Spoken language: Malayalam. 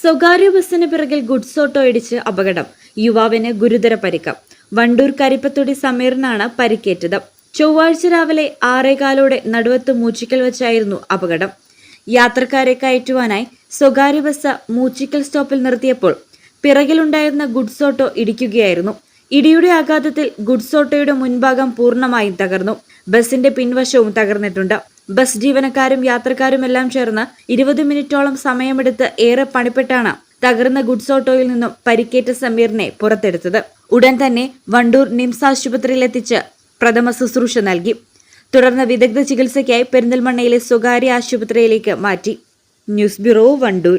സ്വകാര്യ ബസ്സിന് പിറകിൽ ഗുഡ്സ് ഓട്ടോ ഇടിച്ച് അപകടം. യുവാവിന് ഗുരുതര പരിക്ക്. വണ്ടൂർ കരിപ്പത്തൊടി സമീറിനാണ് പരിക്കേറ്റത്. ചൊവ്വാഴ്ച രാവിലെ ആറേകാലോടെ നടുവത്ത് മൂച്ചിക്കൽ വെച്ചായിരുന്നു അപകടം. യാത്രക്കാരെ കയറ്റുവാനായി സ്വകാര്യ ബസ് മൂച്ചിക്കൽ സ്റ്റോപ്പിൽ നിർത്തിയപ്പോൾ പിറകിലുണ്ടായിരുന്ന ഗുഡ്സ് ഓട്ടോ ഇടിക്കുകയായിരുന്നു. ഇടിയുടെ ആഘാതത്തിൽ ഗുഡ്സ് ഓട്ടോയുടെ മുൻഭാഗം പൂർണമായും തകർന്നു. ബസിന്റെ പിൻവശവും തകർന്നിട്ടുണ്ട്. ബസ് ജീവനക്കാരും യാത്രക്കാരും എല്ലാം ചേർന്ന് ഇരുപത് മിനിറ്റോളം സമയമെടുത്ത് ഏറെ പണിപ്പെട്ടാണ് തകർന്ന ഗുഡ്സ് ഓട്ടോയിൽ നിന്നും പരിക്കേറ്റ സമീറിനെ പുറത്തെടുത്തത്. ഉടൻ തന്നെ വണ്ടൂർ നിംസ് ആശുപത്രിയിൽ എത്തിച്ച് പ്രഥമ ശുശ്രൂഷ നൽകി. തുടർന്ന് വിദഗ്ധ ചികിത്സയ്ക്കായി പെരിന്തൽമണ്ണയിലെ സ്വകാര്യ ആശുപത്രിയിലേക്ക് മാറ്റി. News bureau Wandoor.